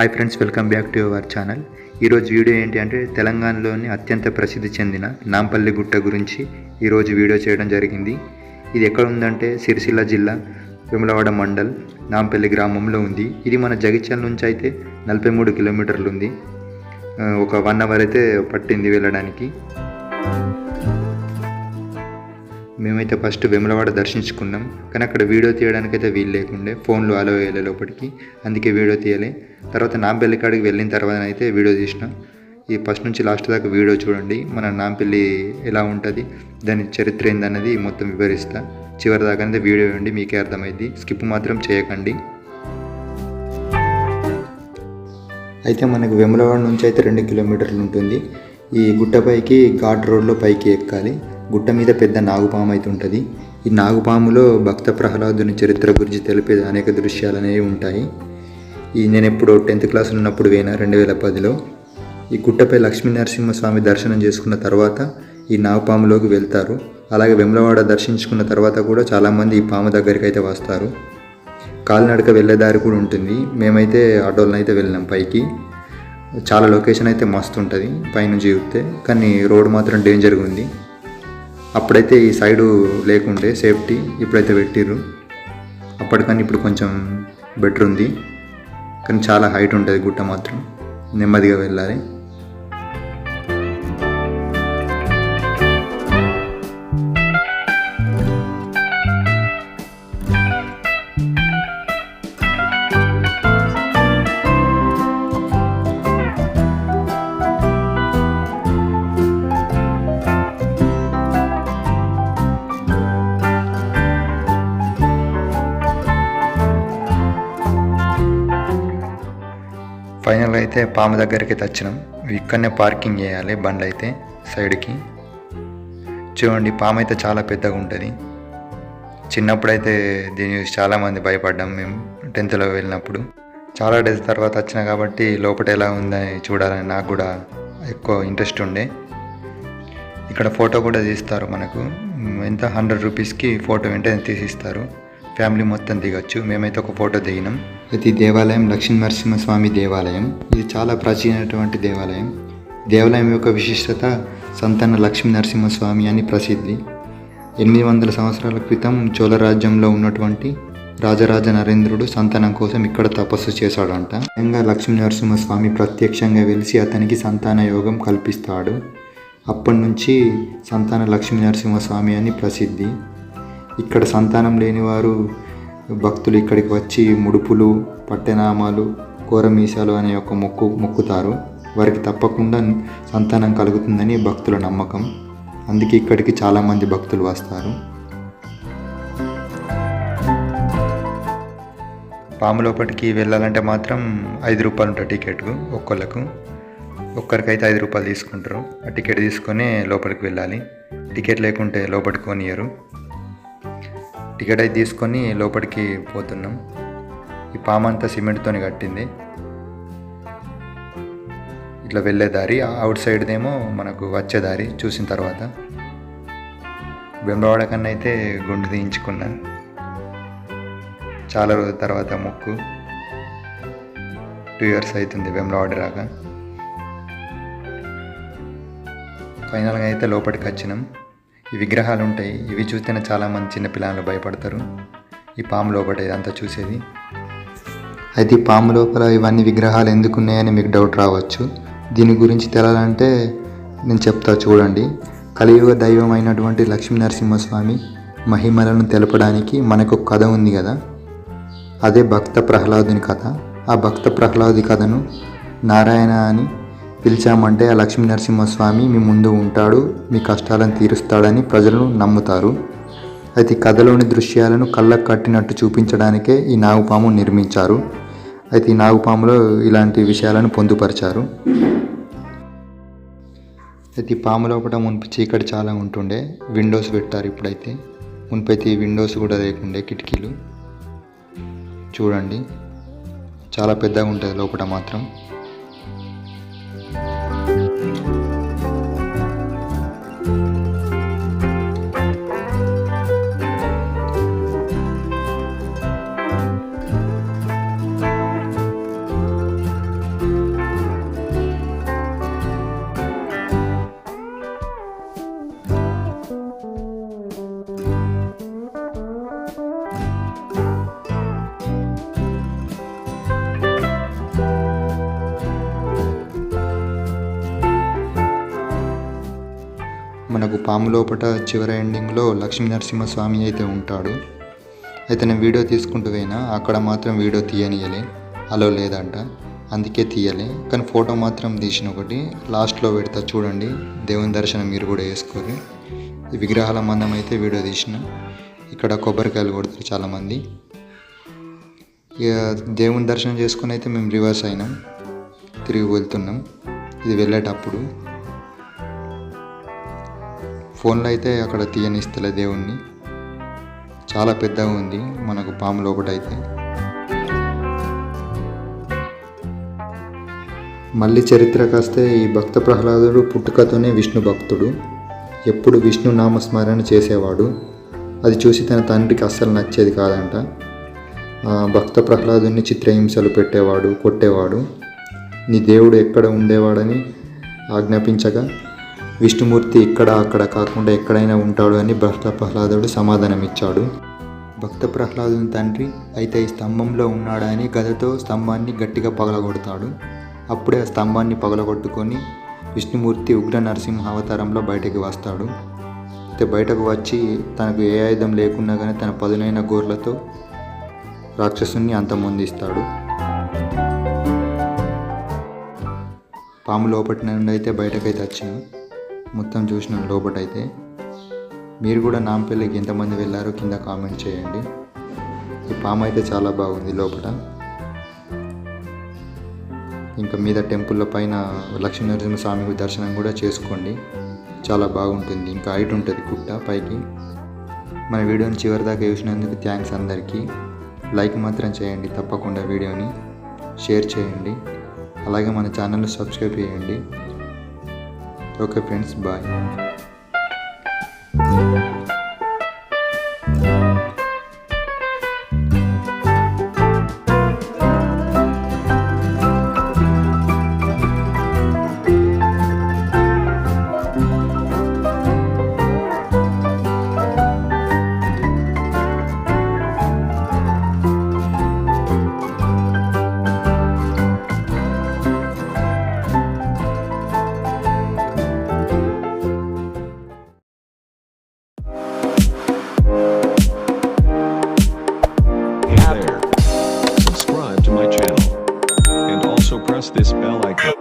Hi friends welcome back to our channel ఈరోజు video ఏంటి అంటే తెలంగాణలోని అత్యంత ప్రసిద్ధి చెందిన నాంపల్లి గుట్ట గురించి ఈరోజు వీడియో చేయడం జరిగింది. ఇది ఎక్కడ ఉందంటే సిరిసిల్ల జిల్లా విమలవాడ మండల్ నాంపల్లి గ్రామంలో ఉంది. ఇది మన జగిత్యాల నుంచి అయితే నలభై మూడు కిలోమీటర్లు ఉంది. ఒక వన్ అవర్ అయితే పట్టింది వెళ్ళడానికి. మేమైతే ఫస్ట్ వెములవాడ దర్శించుకున్నాం. కానీ అక్కడ వీడియో తీయడానికి అయితే వీలు లేకుండే. ఫోన్లో అలో వేయలే లోపలికి. అందుకే వీడియో తీయలే. తర్వాత నాంపల్లి కాడికి వెళ్ళిన తర్వాత అయితే వీడియో తీసిన. ఈ ఫస్ట్ నుంచి లాస్ట్ దాకా వీడియో చూడండి. మన నాంపల్లి ఎలా ఉంటుంది దాని చరిత్ర ఏందన్నది మొత్తం వివరిస్తా. చివరి దాకా వీడియో ఇవ్వండి మీకే అర్థమైంది స్కిప్ మాత్రం చేయకండి. అయితే మనకు వెములవాడ నుంచి అయితే రెండు కిలోమీటర్లు ఉంటుంది. ఈ గుట్టపైకి ఘాట్ రోడ్లో పైకి ఎక్కాలి. గుట్ట మీద పెద్ద నాగుపాము అయితే ఉంటుంది ఈ నాగుపాములో భక్త ప్రహ్లాదుని చరిత్ర గురించి తెలిపే అనేక దృశ్యాలు అనేవి ఉంటాయి. ఈ నేను ఎప్పుడు టెన్త్ క్లాస్లో ఉన్నప్పుడు పోయినా రెండు వేల పదిలో ఈ గుట్టపై లక్ష్మీ నరసింహస్వామి దర్శనం చేసుకున్న తర్వాత ఈ నాగుపాములోకి వెళ్తారు. అలాగే వెమ్లవాడ దర్శించుకున్న తర్వాత కూడా చాలామంది ఈ పాము దగ్గరికి అయితే వస్తారు. కాలినడక వెళ్ళే దారి కూడా ఉంటుంది. మేమైతే ఆటోలను అయితే వెళ్ళినాం పైకి. చాలా లొకేషన్ అయితే మస్తు ఉంటుంది. పైనుంచి చూస్తే. కానీ రోడ్ మాత్రం డేంజర్గా ఉంది. అప్పుడైతే ఈ సైడు లేకుండే సేఫ్టీ ఇప్పుడైతే పెట్టిర్రు. అప్పటికని ఇప్పుడు కొంచెం బెటర్ ఉంది. కానీ చాలా హైట్ ఉంటుంది గుట్ట మాత్రం. నెమ్మదిగా వెళ్ళాలి. అయితే పాము దగ్గరికి అయితే ఇక్కడనే పార్కింగ్ చేయాలి బండ్లు అయితే సైడ్కి. చూడండి పాము అయితే చాలా పెద్దగా ఉంటుంది. చిన్నప్పుడైతే దీని చూసి చాలామంది భయపడ్డాం మేము టెన్త్లో వెళ్ళినప్పుడు. చాలా డేస్ తర్వాత వచ్చిన కాబట్టి లోపల ఎలా ఉందని చూడాలని నాకు కూడా ఎక్కువ ఇంట్రెస్ట్ ఉండే. ఇక్కడ ఫోటో కూడా తీస్తారు మనకు. ఎంత? హండ్రెడ్ రూపీస్కి ఫోటో వెంటనే తీసిస్తారు. ఫ్యామిలీ మొత్తం దిగచ్చు. మేమైతే ఒక ఫోటో దిగినాం. ఇది దేవాలయం లక్ష్మీ నరసింహస్వామి దేవాలయం. ఇది చాలా ప్రాచీనటువంటి దేవాలయం. దేవాలయం యొక్క విశిష్టత సంతాన లక్ష్మీ నరసింహస్వామి అని ప్రసిద్ధి. ఎనిమిది వందల సంవత్సరాల క్రితం చోళ రాజ్యంలో ఉన్నటువంటి రాజరాజ నరేంద్రుడు సంతానం కోసం ఇక్కడ తపస్సు చేశాడంట. స్వయంగా లక్ష్మీ నరసింహస్వామి ప్రత్యక్షంగా వెలిసి అతనికి సంతాన యోగం కల్పిస్తాడు. అప్పటి నుంచి సంతాన లక్ష్మీ నరసింహస్వామి అని ప్రసిద్ధి. ఇక్కడ సంతానం లేనివారు భక్తులు ఇక్కడికి వచ్చి ముడుపులు పట్టెనామాలు కూరమీసాలు అనే ఒక మొక్కు మొక్కుతారు. వారికి తప్పకుండా సంతానం కలుగుతుందని భక్తుల నమ్మకం. అందుకే ఇక్కడికి చాలామంది భక్తులు వస్తారు. పాము లోపలికి వెళ్ళాలంటే మాత్రం ఐదు రూపాయలు ఉంటుంది టికెట్ ఒక్కళ్ళకు ఒక్కరికైతే ఐదు రూపాయలు తీసుకుంటారు. ఆ టికెట్ తీసుకొని లోపలికి వెళ్ళాలి. టికెట్ లేకుంటే లోపలికి కొనియరు టికెట్ అయితే తీసుకొని లోపలికి పోతున్నాం. ఈ పాము అంతా సిమెంట్తో కట్టింది. ఇట్లా వెళ్ళే దారి అవుట్ సైడ్దేమో మనకు వచ్చే దారి చూసిన తర్వాత. బెంబవాడ కన్నా అయితే గుండు తీయించుకున్నాను చాలా రోజుల తర్వాత ముక్కు. టూ ఇయర్స్ అవుతుంది వెమ్లవాడి రాక. ఫైనల్గా అయితే లోపలికి వచ్చినాం. ఈ విగ్రహాలు ఉంటాయి ఇవి చూస్తేనే చాలామంది చిన్నపిల్లలు భయపడతారు. ఈ పాము లోపల ఇదంతా చూసేది. అయితే ఈ పాము లోపల ఇవన్నీ విగ్రహాలు ఎందుకు ఉన్నాయని మీకు డౌట్ రావచ్చు. దీని గురించి తెలాలంటే నేను చెప్తా చూడండి. కలియుగ దైవం అయినటువంటి లక్ష్మీ నరసింహస్వామి మహిమలను తెలపడానికి మనకు ఒక కథ ఉంది కదా. అదే భక్త ప్రహ్లాదుని కథ. ఆ భక్త ప్రహ్లాది కథను నారాయణ అని పిలిచామంటే ఆ లక్ష్మీ నరసింహస్వామి మీ ముందు ఉంటాడు మీ కష్టాలను తీరుస్తాడని ప్రజలను నమ్ముతారు. అయితే కథలోని దృశ్యాలను కళ్ళకు కట్టినట్టు చూపించడానికే ఈ నాగుపాము నిర్మించారు. అయితే ఈ నాగుపాములో ఇలాంటి విషయాలను పొందుపరిచారు. అయితే ఈ పాము లోపల మునిపి చీకటి చాలా ఉంటుండే విండోస్ పెట్టారు ఇప్పుడైతే. మునిపైతే ఈ విండోస్ కూడా లేకుండే కిటికీలు. చూడండి చాలా పెద్దగా ఉంటుంది లోపల మాత్రం. thank you మనకు పాము లోపట చివరి ఎండింగ్లో లక్ష్మీ నరసింహస్వామి అయితే ఉంటాడు. అయితే నేను వీడియో తీసుకుంటూ పోయినా అక్కడ మాత్రం వీడియో తీయనియలే అలో లేదంట. అందుకే తీయలే. కానీ ఫోటో మాత్రం తీసిన ఒకటి. లాస్ట్లో పెడతా చూడండి. దేవుని దర్శనం మీరు కూడా వేసుకోరు ఈ విగ్రహాల మందం అయితే వీడియో తీసిన. ఇక్కడ కొబ్బరికాయలు కొడుతారు చాలామంది. ఇక దేవుని దర్శనం చేసుకుని అయితే మేము రివర్స్ అయినాం. తిరిగి వెళ్తున్నాం. ఇది వెళ్ళేటప్పుడు ఫోన్లో అయితే అక్కడ తీయనిస్తలే దేవుణ్ణి. చాలా పెద్దగా ఉంది మనకు పాము లోపటైతే. మళ్ళీ చరిత్రకు వస్తే ఈ భక్త ప్రహ్లాదుడు పుట్టుకతోనే విష్ణు భక్తుడు. ఎప్పుడు విష్ణు నామస్మరణ చేసేవాడు. అది చూసి తన తండ్రికి అస్సలు నచ్చేది కాదంట. భక్త ప్రహ్లాదుని చిత్రహింసలు పెట్టేవాడు కొట్టేవాడు. నీ దేవుడు ఎక్కడ ఉండేవాడని ఆజ్ఞాపించగా విష్ణుమూర్తి ఇక్కడ అక్కడ కాకుండా ఎక్కడైనా ఉంటాడు అని భక్త ప్రహ్లాదుడు సమాధానం ఇచ్చాడు భక్త ప్రహ్లాదుని తండ్రి అయితే ఈ స్తంభంలో ఉన్నాడని గదతో స్తంభాన్ని గట్టిగా పగలగొడతాడు. అప్పుడే ఆ స్తంభాన్ని పగలగొట్టుకొని విష్ణుమూర్తి ఉగ్ర నరసింహ అవతారంలో బయటకు వస్తాడు. అయితే బయటకు వచ్చి తనకు ఏ ఆయుధం లేకున్నా కానీ తన పదునైన గోర్లతో రాక్షసుని అంతమొందిస్తాడు. పాము లోపటి నుండి అయితే బయటకైతే వచ్చింది. మొత్తం చూసిన లోపటైతే మీరు కూడా నాంపల్లికి ఎంతమంది వెళ్ళారో కింద కామెంట్ చేయండి. ఈ పాము అయితే చాలా బాగుంది లోపల ఇంకా మీద టెంపుల్ పైన లక్ష్మీనరసింహ స్వామి దర్శనం కూడా చేసుకోండి. చాలా బాగుంటుంది. ఇంకా హైట్ ఉంటుంది గుట్ట పైకి. మన వీడియోని చివరి దాకా చూసినందుకు థ్యాంక్స్ అందరికీ. లైక్ మాత్రం చేయండి తప్పకుండా వీడియోని షేర్ చేయండి. అలాగే మన ఛానల్ని సబ్స్క్రైబ్ చేయండి. Okay friends bye press this bell icon.